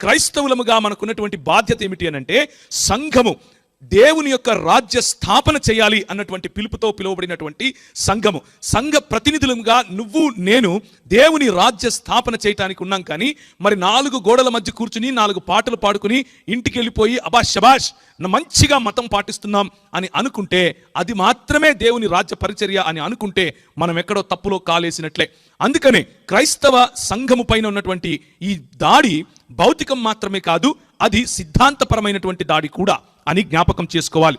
క్రైస్తవులముగా మనకున్నటువంటి బాధ్యత ఏమిటి అని అంటే సంఘము. దేవుని యొక్క రాజ్య స్థాపన చేయాలి అన్నటువంటి పిలుపుతో పిలువబడినటువంటి సంఘము. సంఘ ప్రతినిధులుగా నువ్వు నేను దేవుని రాజ్య స్థాపన చేయటానికి ఉన్నాం కానీ మరి నాలుగు గోడల మధ్య కూర్చుని నాలుగు పాటలు పాడుకుని ఇంటికి వెళ్ళిపోయి అబా శబాష్ మంచిగా మతం పాటిస్తున్నాం అని అనుకుంటే అది మాత్రమే దేవుని రాజ్య పరిచర్య అని అనుకుంటే మనం ఎక్కడో తప్పులో కాలేసినట్లే. అందుకనే క్రైస్తవ సంఘము పైన ఉన్నటువంటి ఈ దాడి భౌతికం మాత్రమే కాదు అది సిద్ధాంతపరమైనటువంటి దాడి కూడా. అని జ్ఞాపకం చేసుకోవాలి.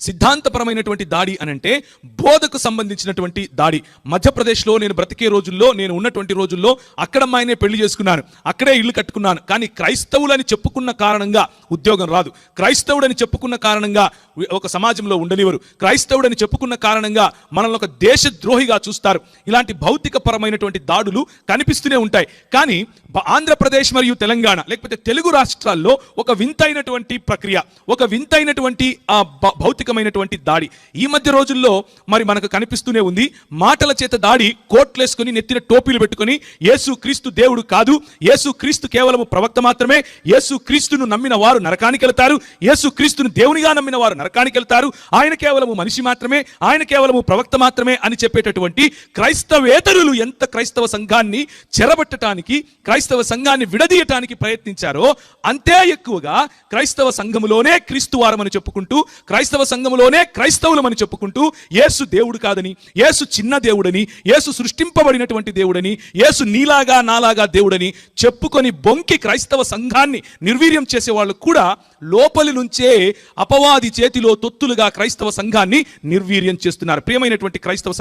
సిద్ధాంతపరమైనటువంటి దాడి అని అంటే బోధకు సంబంధించినటువంటి దాడి. మధ్యప్రదేశ్లో నేను బ్రతికే రోజుల్లో నేను ఉన్నటువంటి రోజుల్లో అక్కడ ఆయనే పెళ్ళి చేసుకున్నాను. అక్కడే ఇల్లు కట్టుకున్నాను. కానీ క్రైస్తవులని చెప్పుకున్న కారణంగా ఉద్యోగం రాదు. క్రైస్తవుడని చెప్పుకున్న కారణంగా ఒక సమాజంలో ఉండనివ్వరు. క్రైస్తవుడని చెప్పుకున్న కారణంగా మనల్ని ఒక దేశద్రోహిగా చూస్తారు. ఇలాంటి భౌతిక పరమైనటువంటి దాడులు కనిపిస్తూనే ఉంటాయి. కానీ ఆంధ్రప్రదేశ్ మరియు తెలంగాణ లేకపోతే తెలుగు రాష్ట్రాల్లో ఒక వింతైనటువంటి ప్రక్రియ. ఒక వింతైనటువంటి ఆ భౌతిక భౌతికమైనటువంటి దాడి. ఈ మధ్య రోజుల్లో మరి మనకు కనిపిస్తూనే ఉంది మాటల చేత దాడి కోట్లేసుకుని నెత్తిన టోపీలు పెట్టుకుని యేసు క్రీస్తు దేవుడు కాదు యేసు క్రీస్తు కేవలం ప్రవక్త మాత్రమే యేసు క్రీస్తును నమ్మిన వారు నరకానికి వెళ్తారు యేసు క్రీస్తును దేవునిగా నమ్మిన వారు నరకానికి వెళ్తారు ఆయన కేవలము మనిషి మాత్రమే ఆయన కేవలము ప్రవక్త మాత్రమే అని చెప్పేటటువంటి క్రైస్తవేతరులు ఎంత క్రైస్తవ సంఘాన్ని చెరబట్టడానికి క్రైస్తవ సంఘాన్ని విడదీయటానికి ప్రయత్నించారో అంతే ఎక్కువగా క్రైస్తవ సంఘములోనే క్రీస్తు వారమని చెప్పుకుంటూ క్రైస్తవ సంఘములోనే క్రైస్తవులమని చెప్పుకుంటూ యేసు దేవుడు కాదని యేసు చిన్న దేవుడని యేసు సృష్టింపబడినటువంటి దేవుడని యేసు నీలాగా నాలాగా దేవుడని చెప్పుకొని బొంకి క్రైస్తవ సంఘాన్ని నిర్వీర్యం చేసే వాళ్ళు కూడా లోపలి నుంచే అపవాది చేతిలో తొత్తులుగా క్రైస్తవ సంఘాన్ని నిర్వీర్యం చేస్తున్నారు. ప్రియమైనటువంటి క్రైస్తవ